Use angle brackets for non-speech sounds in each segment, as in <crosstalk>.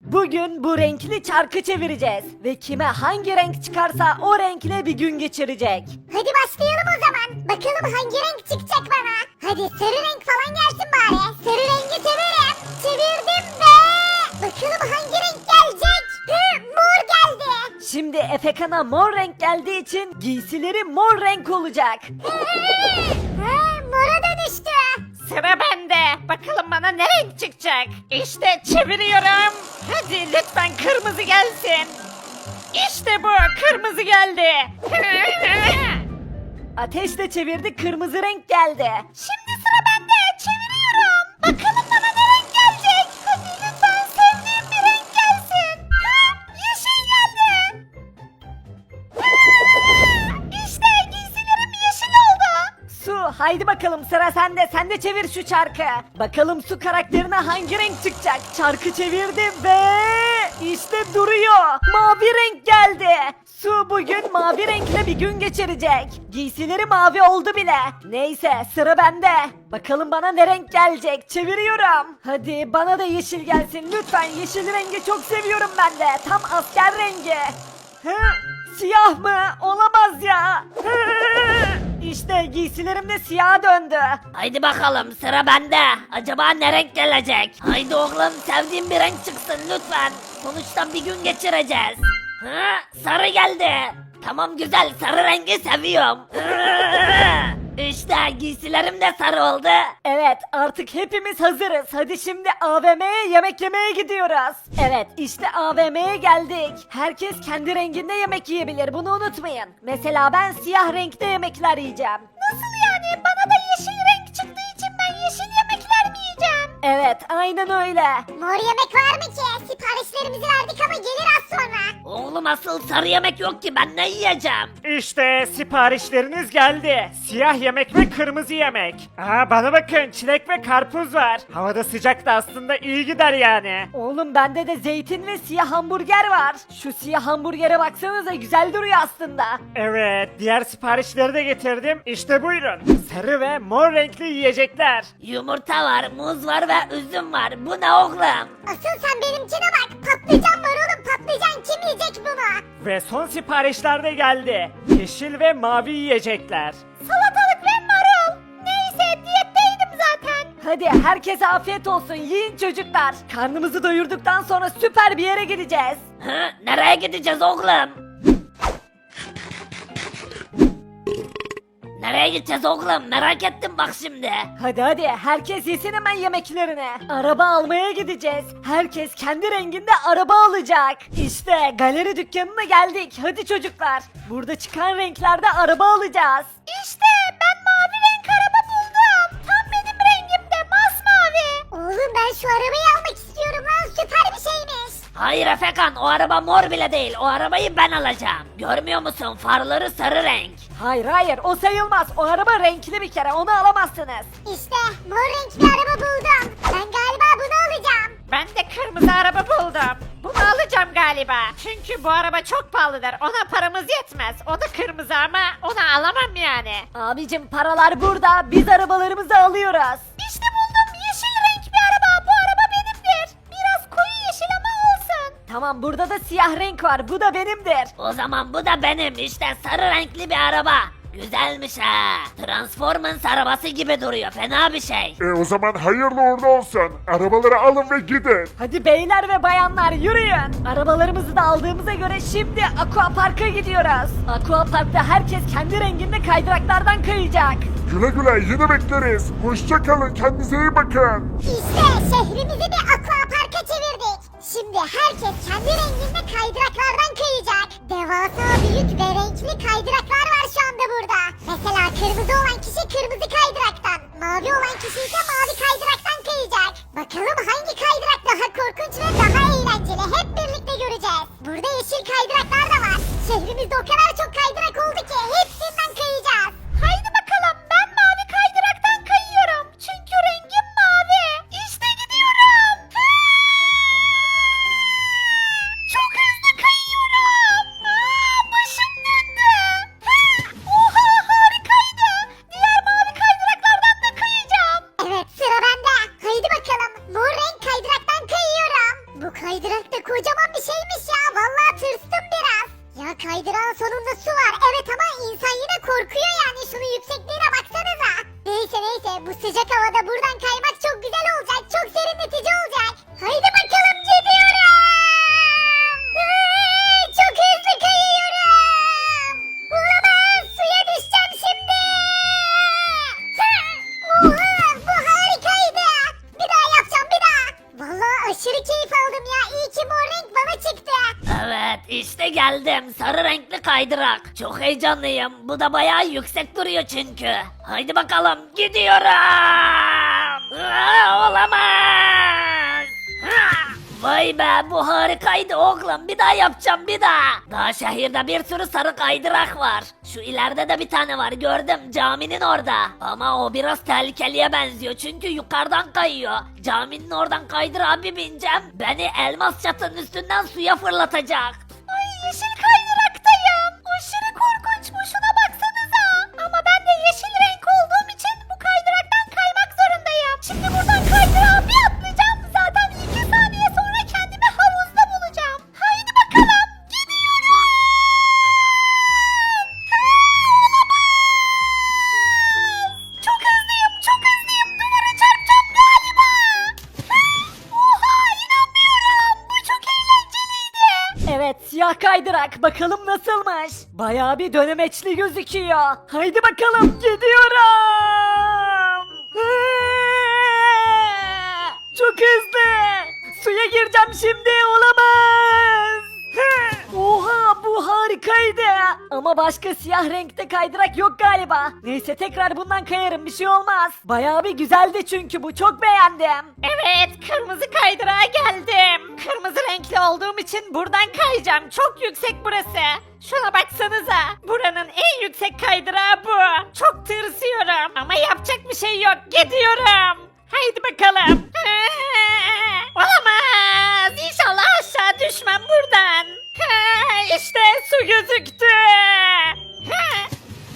Bugün bu renkli çarkı çevireceğiz ve kime hangi renk çıkarsa o renkle bir gün geçirecek. Hadi başlayalım o zaman. Bakalım hangi renk çıkacak bana. Hadi sarı renk falan gelsin bari. Sarı rengi severim. Çevirdim ve... Bakalım hangi renk gelecek? Hı, mor geldi. Şimdi Efekan'a mor renk geldiği için giysileri mor renk olacak. Ha, mora dönüştü. Sıra bende. Bakalım bana ne renk çıkacak. İşte çeviriyorum. Hadi lütfen kırmızı gelsin. İşte bu kırmızı geldi. <laughs> Ateş de çevirdi kırmızı renk geldi. Şimdi haydi bakalım sıra sende sen de çevir şu çarkı. Bakalım su karakterine hangi renk çıkacak. Çarkı çevirdi ve işte duruyor. Mavi renk geldi. Su bugün mavi renkle bir gün geçirecek. Giysileri mavi oldu bile. Neyse sıra bende. Bakalım bana ne renk gelecek. Çeviriyorum. Hadi bana da yeşil gelsin. Lütfen yeşil rengi çok seviyorum ben de. Tam asker rengi. Hı? Siyah mı? Olamaz ya. İşte giysilerim de siyaha döndü. Haydi bakalım sıra bende. Acaba ne renk gelecek? Haydi oğlum sevdiğim bir renk çıksın lütfen. Sonuçta bir gün geçireceğiz. Ha, sarı geldi. Tamam güzel sarı rengi seviyorum. <laughs> İşte giysilerim de sarı oldu. Evet artık hepimiz hazırız. Hadi şimdi AVM'ye yemek yemeye gidiyoruz. Evet işte AVM'ye geldik. Herkes kendi renginde yemek yiyebilir bunu unutmayın. Mesela ben siyah renkte yemekler yiyeceğim. Nasıl yani? Bana da yeşil renk çıktığı için ben yeşil yemekler mi yiyeceğim? Evet aynen öyle. Mor yemek var mı ki? Siparişlerimizi verdik ama gelir az sonra. Oğlum asıl sarı yemek yok ki ben ne yiyeceğim? İşte siparişleriniz geldi. Siyah yemek ve kırmızı yemek. Aa bana bakın çilek ve karpuz var. Havada sıcak da aslında iyi gider yani. Oğlum bende de zeytin ve siyah hamburger var. Şu siyah hamburgere baksanıza güzel duruyor aslında. Evet diğer siparişleri de getirdim. İşte buyurun. Sarı ve mor renkli yiyecekler. Yumurta var, muz var ve üzüm var. Bu ne oğlum? Asıl sen benimkine bak. Patlıcan var oğlum patlıcan. Kim yiyecek bunu? Ve son siparişler de geldi. Yeşil ve mavi yiyecekler. Salatalık ve marul. Neyse diyetteydim zaten. Hadi herkese afiyet olsun yiyin çocuklar. Karnımızı doyurduktan sonra süper bir yere gideceğiz. Hı, nereye gideceğiz oğlum? Nereye gideceğiz oğlum? Merak ettim bak şimdi. Hadi hadi herkes yesin hemen yemeklerini. Araba almaya gideceğiz. Herkes kendi renginde araba alacak. İşte galeri dükkanına geldik. Hadi çocuklar. Burada çıkan renklerde araba alacağız. İşte ben mavi renk araba buldum. Tam benim rengimde masmavi. Oğlum ben şu arabayı almak istiyorum lan süper. Hayır Efekan o araba mor bile değil. O arabayı ben alacağım. Görmüyor musun? Farları sarı renk. Hayır hayır o sayılmaz. O araba renkli bir kere onu alamazsınız. İşte mor renk bir araba buldum. Ben galiba bunu alacağım. Ben de kırmızı araba buldum. Bunu alacağım galiba. Çünkü bu araba çok pahalıdır. Ona paramız yetmez. O da kırmızı ama onu alamam yani. Abicim paralar burada. Biz arabalarımızı alıyoruz. Tamam burada da siyah renk var. Bu da benimdir. O zaman bu da benim. İşte sarı renkli bir araba. Güzelmiş ha. Transformers arabası gibi duruyor. Fena bir şey. E o zaman hayırlı uğurlu olsun. Arabaları alın ve gidin. Hadi beyler ve bayanlar yürüyün. Arabalarımızı da aldığımıza göre şimdi Aqua Park'a gidiyoruz. Aqua Park'ta herkes kendi renginde kaydıraklardan kayacak. Güle güle yine bekleriz. Hoşça kalın kendinize iyi bakın. İşte şehrimizi çevirdik. Şimdi herkes kendi renginde kaydıraklardan kayacak. Devasa büyük ve renkli kaydıraklar var şu anda burada. Mesela kırmızı olan kişi kırmızı kaydıraktan, mavi olan kişi ise mavi kaydıraktan kayacak. Bakalım hangi kaydırak daha korkunç ve daha eğlenceli hep birlikte göreceğiz. Burada yeşil kaydıraklar da var. Şehrimizde o kadar çok kaydırak oldu ki hepsinden kaydırak. Çok heyecanlıyım. Bu da bayağı yüksek duruyor çünkü. Haydi bakalım gidiyorum. Aa, olamaz. Vay be bu harikaydı oğlum bir daha yapacağım bir daha. Daha şehirde bir sürü sarı kaydırak var. Şu ileride de bir tane var gördüm caminin orada. Ama o biraz tehlikeliye benziyor çünkü yukarıdan kayıyor. Caminin oradan kaydırağa bir bineceğim. Beni elmas çatının üstünden suya fırlatacak. Ay yeşil kaydıraktayım. Kaydırak bakalım nasılmış. Bayağı bir dönemeçli gözüküyor. Haydi bakalım gidiyorum. Çok hızlı. Suya gireceğim şimdi olamaz. Harikaydı. Ama başka siyah renkte kaydırak yok galiba. Neyse tekrar bundan kayarım bir şey olmaz. Bayağı bir güzeldi çünkü bu çok beğendim. Evet, kırmızı kaydırağa geldim. Kırmızı renkli olduğum için buradan kayacağım. Çok yüksek burası. Şuna baksanıza. Buranın en yüksek kaydırağı bu. Çok tırsıyorum ama yapacak bir şey yok. Gidiyorum. Haydi bakalım. <laughs> Olamaz. İnşallah aşağı düşmem buradan. İşte su gözüktü.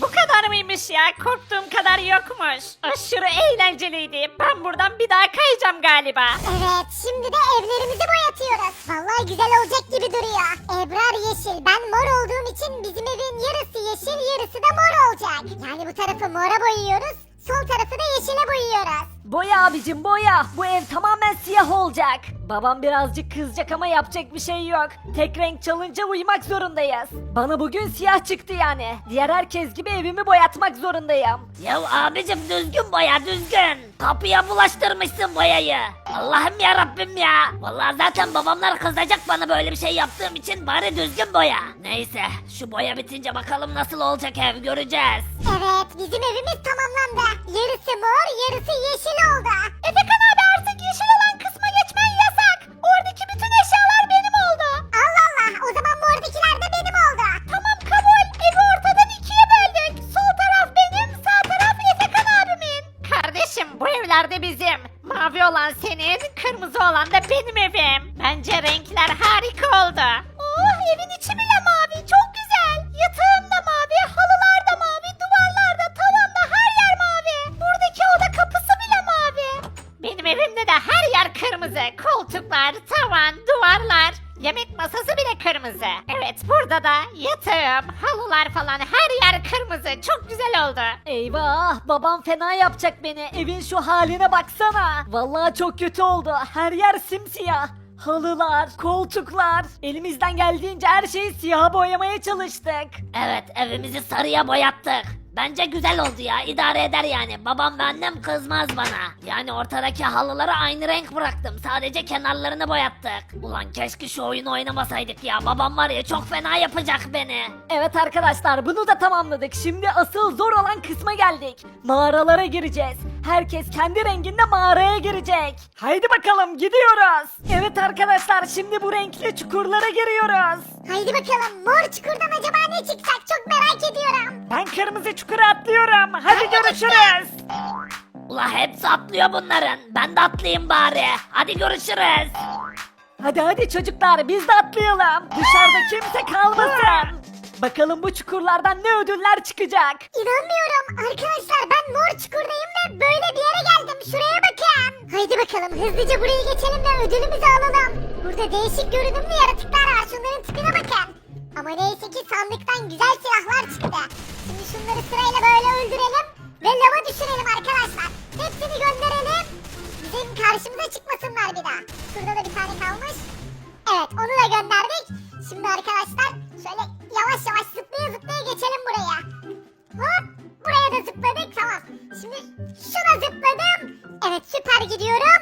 Bu kadar mıymış ya? Korktuğum kadar yokmuş. Aşırı eğlenceliydi. Ben buradan bir daha kayacağım galiba. Evet şimdi de evlerimizi boyatıyoruz. Vallahi güzel olacak gibi duruyor. Ebrar yeşil ben mor olduğum için bizim evin yarısı yeşil yarısı da mor olacak. Yani bu tarafı mora boyuyoruz. Sol tarafı da yeşile boyuyoruz. Boya abicim boya. Bu ev tamamen siyah olacak. Babam birazcık kızacak ama yapacak bir şey yok. Tek renk çalınca uyumak zorundayız. Bana bugün siyah çıktı yani. Diğer herkes gibi evimi boyatmak zorundayım. Ya abicim düzgün boya düzgün. Kapıya bulaştırmışsın boyayı. Allah'ım ya Rabbim ya. Vallahi zaten babamlar kızacak bana böyle bir şey yaptığım için bari düzgün boya. Neyse şu boya bitince bakalım nasıl olacak ev göreceğiz. Evet bizim evimiz tamamlandı. Yarısı mor yarısı yeşil oldu. Yemek masası bile kırmızı. Evet burada da yatağım, halılar falan her yer kırmızı. Çok güzel oldu. Eyvah babam fena yapacak beni. Evin şu haline baksana. Vallahi çok kötü oldu. Her yer simsiyah. Halılar, koltuklar. Elimizden geldiğince her şeyi siyaha boyamaya çalıştık. Evet evimizi sarıya boyattık. Bence güzel oldu ya idare eder yani babam ve annem kızmaz bana. Yani ortadaki halıları aynı renk bıraktım sadece kenarlarını boyattık. Ulan keşke şu oyunu oynamasaydık ya babam var ya çok fena yapacak beni. Evet arkadaşlar bunu da tamamladık. Şimdi asıl zor olan kısma geldik. Mağaralara gireceğiz. Herkes kendi renginde mağaraya girecek. Haydi bakalım gidiyoruz. Evet arkadaşlar şimdi bu renkli çukurlara giriyoruz. Haydi bakalım mor çukurdan acaba ne çıkacak çok merak ediyorum. Ben kırmızı çukura atlıyorum. Hadi görüşürüz. Ula hepsi atlıyor bunların ben de atlayayım bari. Hadi görüşürüz. Hadi hadi çocuklar biz de atlayalım. Dışarıda kimse kalmasın. Bakalım bu çukurlardan ne ödüller çıkacak. İnanmıyorum arkadaşlar ben mor çukurdayım ve böyle bir yere geldim şuraya bakın. Haydi bakalım hızlıca burayı geçelim ve ödülümüzü alalım. Burada değişik görünümlü yaratıklar var. Şunların tipine bakın. Ama neyse ki sandıktan güzel silahlar çıktı. Şimdi şunları sırayla böyle öldürelim ve lava düşürelim arkadaşlar. Hepsini gönderelim. Bizim karşımıza çıkmasınlar bir daha. Şurada da bir tane kalmış. Evet onu da gönderdik. Şimdi arkadaşlar şöyle yavaş yavaş zıplaya zıplaya geçelim buraya. Hop buraya da zıpladık tamam. Şimdi şuna zıpladım. Evet süper gidiyorum.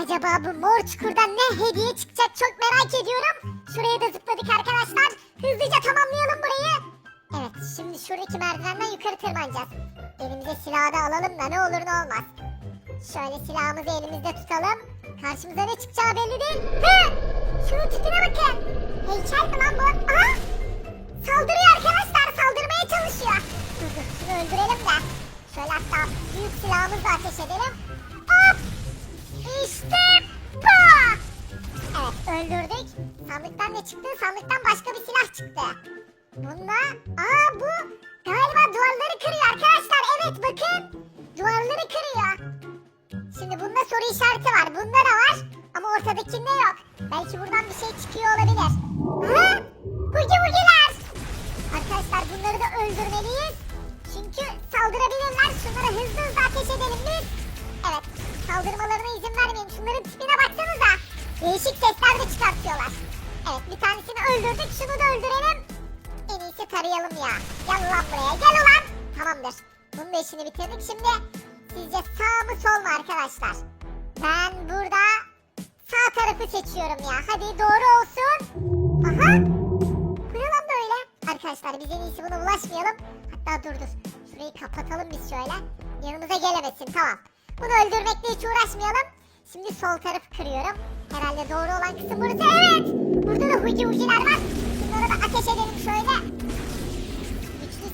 Acaba bu mor çukurdan ne hediye çıkacak çok merak ediyorum. Şuraya da zıpladık arkadaşlar. Hızlıca tamamlayalım burayı. Evet şimdi şuradaki merdivenden yukarı tırmanacağız. Elimize silahı da alalım da ne olur ne olmaz. Şöyle silahımızı elimizde tutalım. Karşımıza ne çıkacağı belli değil. Hı! Şunun tipine bakın. Heykel mi lan bu? Aha! Saldırıyor arkadaşlar. Saldırmaya çalışıyor. Şunu öldürelim de. Şöyle hatta büyük silahımızla ateş edelim. Hop! İşte bu! Evet öldürdük. Sandıktan ne çıktı? Sandıktan başka bir silah çıktı. Bunda... Aa bu galiba duvarları kırıyor arkadaşlar. Evet bakın. Duvarları kırıyor. Şimdi bunda soru işareti var. Bunda da var. Ama ortadakinde yok. Belki buradan bir şey çıkıyor olabilir. Tarayalım ya. Gel ulan buraya. Gel ulan. Tamamdır. Bunun da işini bitirdik. Şimdi sizce sağ mı sol mu arkadaşlar? Ben burada sağ tarafı seçiyorum ya. Hadi doğru olsun. Aha. Bu ne lan böyle? Arkadaşlar biz en iyisi buna bulaşmayalım. Hatta dur dur. Şurayı kapatalım biz şöyle. Yanımıza gelemesin tamam. Bunu öldürmekle hiç uğraşmayalım. Şimdi sol tarafı kırıyorum. Herhalde doğru olan kısım burası. Evet. Burada da hugi hugiler var. Bunlara da ateş edelim şöyle.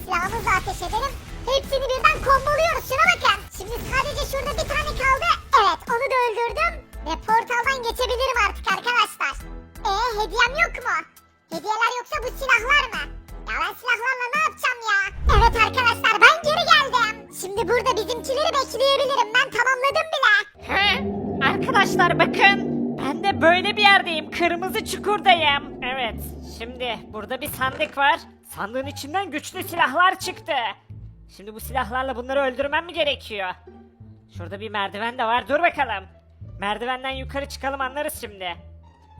Silahımızla ateş edelim. Hepsini birden komboluyoruz. Şuna bakın. Şimdi sadece şurada bir tane kaldı. Evet onu da öldürdüm. Ve portaldan geçebilirim artık arkadaşlar. Ee hediyem yok mu? Hediyeler yoksa bu silahlar mı? Ya ben silahlarla ne yapacağım ya? Evet arkadaşlar ben geri geldim. Şimdi burada bizimkileri bekleyebilirim. Ben tamamladım bile. He? Arkadaşlar bakın. Ben de böyle bir yerdeyim. Kırmızı çukurdayım. Evet. Şimdi burada bir sandık var. Sandığın içinden güçlü silahlar çıktı. Şimdi bu silahlarla bunları öldürmem mi gerekiyor? Şurada bir merdiven de var. Dur bakalım. Merdivenden yukarı çıkalım anlarız şimdi.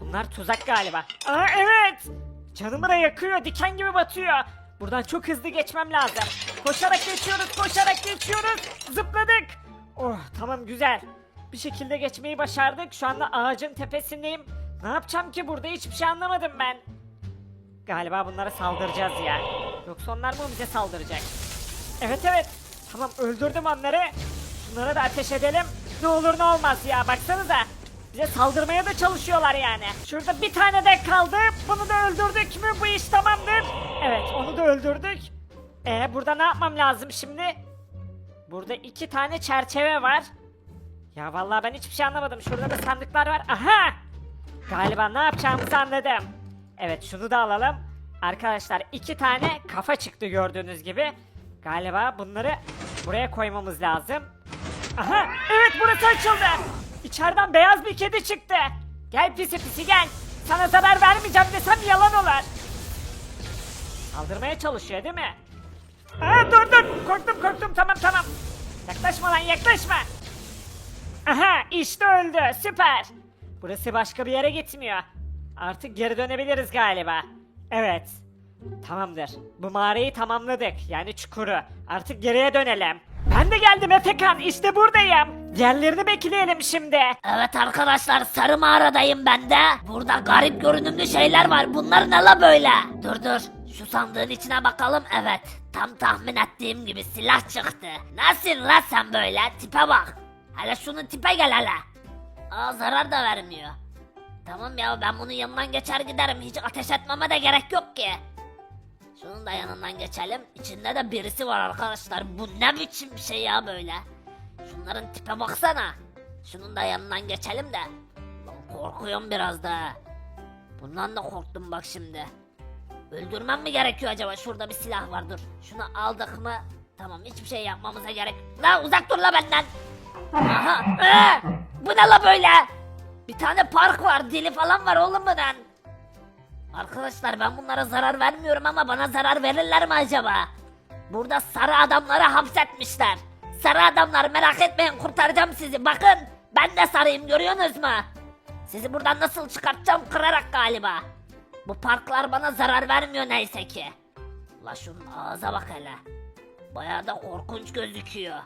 Bunlar tuzak galiba. Aa evet. Canımı da yakıyor. Diken gibi batıyor. Buradan çok hızlı geçmem lazım. Koşarak geçiyoruz. Koşarak geçiyoruz. Zıpladık. Oh tamam güzel. Bir şekilde geçmeyi başardık. Şu anda ağacın tepesindeyim. Ne yapacağım ki burada hiçbir şey anlamadım ben. Galiba bunlara saldıracağız ya. Yoksa onlar mı bize saldıracak? Evet evet. Tamam öldürdüm onları. Şunlara da ateş edelim. Ne olur ne olmaz ya baksanıza. Bize saldırmaya da çalışıyorlar yani. Şurada bir tane de kaldı. Bunu da öldürdük mü bu iş tamamdır. Evet onu da öldürdük. E burada ne yapmam lazım şimdi? Burada iki tane çerçeve var. Ya vallahi ben hiçbir şey anlamadım. Şurada da sandıklar var. Aha! Galiba ne yapacağımızı anladım. Evet şunu da alalım. Arkadaşlar iki tane kafa çıktı gördüğünüz gibi. Galiba bunları buraya koymamız lazım. Aha evet burası açıldı. İçeriden beyaz bir kedi çıktı. Gel pisi pisi gel. Sana zarar vermeyeceğim desem yalan olur. Saldırmaya çalışıyor değil mi? Aa, dur dur korktum korktum tamam tamam. Yaklaşma lan yaklaşma. Aha işte öldü süper. Burası başka bir yere gitmiyor. Artık geri dönebiliriz galiba. Evet. Tamamdır. Bu mağarayı tamamladık. Yani çukuru. Artık geriye dönelim. Ben de geldim Efekan. İşte buradayım. Diğerlerini bekleyelim şimdi. Evet arkadaşlar sarı mağaradayım ben de. Burada garip görünümlü şeyler var. Bunlar ne la böyle? Dur dur. Şu sandığın içine bakalım. Evet. Tam tahmin ettiğim gibi silah çıktı. Nasıl la sen böyle? Tipe bak. Hele şunun tipe gel hele. Aa zarar da vermiyor. Tamam ya ben bunun yanından geçer giderim. Hiç ateş etmeme de gerek yok ki. Şunun da yanından geçelim. İçinde de birisi var arkadaşlar. Bu ne biçim bir şey ya böyle? Şunların tipe baksana. Şunun da yanından geçelim de. Lan korkuyorum biraz da. Bundan da korktum bak şimdi. Öldürmem mi gerekiyor acaba? Şurada bir silah var dur. Şunu aldık mı? Tamam hiçbir şey yapmamıza gerek. La uzak dur la benden. Aha. Ee, bu ne la böyle? Bir tane park var dili falan var oğlum bunun. Arkadaşlar ben bunlara zarar vermiyorum ama bana zarar verirler mi acaba? Burada sarı adamları hapsetmişler. Sarı adamlar merak etmeyin kurtaracağım sizi. Bakın ben de sarıyım görüyorsunuz mu? Sizi buradan nasıl çıkartacağım kırarak galiba. Bu parklar bana zarar vermiyor neyse ki. La şunun ağza bak hele. Bayağı da korkunç gözüküyor.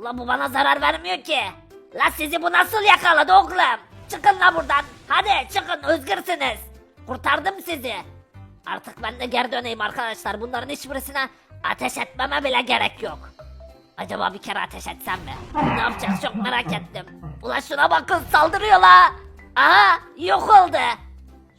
La bu bana zarar vermiyor ki. La sizi bu nasıl yakaladı oğlum? Çıkın la buradan. Hadi çıkın özgürsünüz. Kurtardım sizi. Artık ben de geri döneyim arkadaşlar. Bunların hiçbirisine ateş etmeme bile gerek yok. Acaba bir kere ateş etsem mi? Ne yapacağız çok merak ettim. Ula şuna bakın saldırıyor la. Aha yok oldu.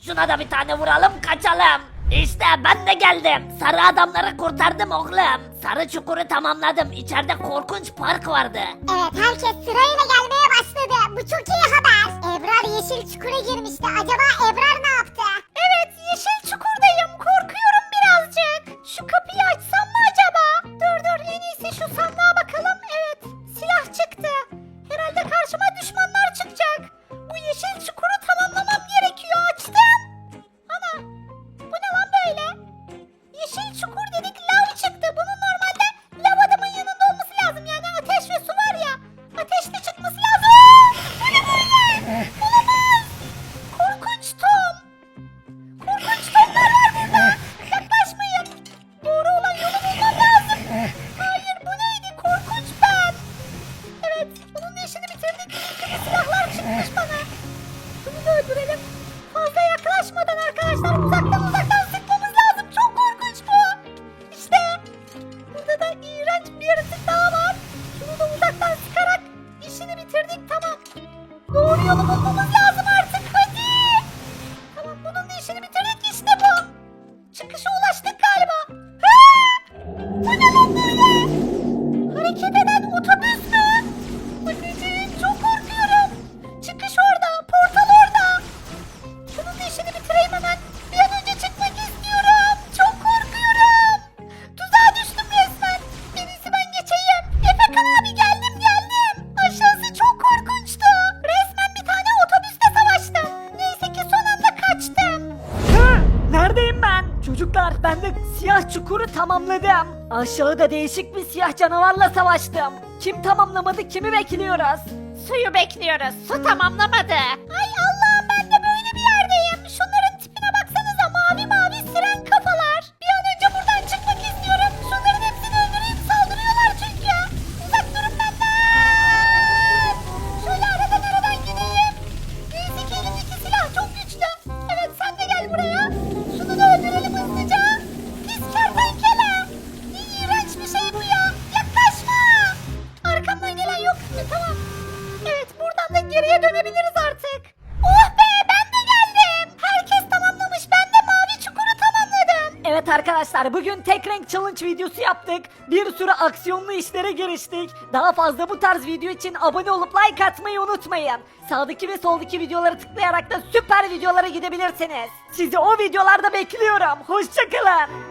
Şuna da bir tane vuralım kaçalım. İşte ben de geldim. Sarı adamları kurtardım oğlum. Sarı çukuru tamamladım. İçeride korkunç park vardı. Evet herkes sırayla gelmeye başladı. Bu çok iyi haber. Ebrar yeşil çukura girmişti. Acaba Ebrar ne yaptı? Ha ha ha ha! Çocuklar ben de siyah çukuru tamamladım. Aşağıda değişik bir siyah canavarla savaştım. Kim tamamlamadı kimi bekliyoruz? Suyu bekliyoruz. Su tamamlamadı. Ay arkadaşlar bugün tek renk challenge videosu yaptık. Bir sürü aksiyonlu işlere giriştik. Daha fazla bu tarz video için abone olup like atmayı unutmayın. Sağdaki ve soldaki videoları tıklayarak da süper videolara gidebilirsiniz. Sizi o videolarda bekliyorum. Hoşçakalın.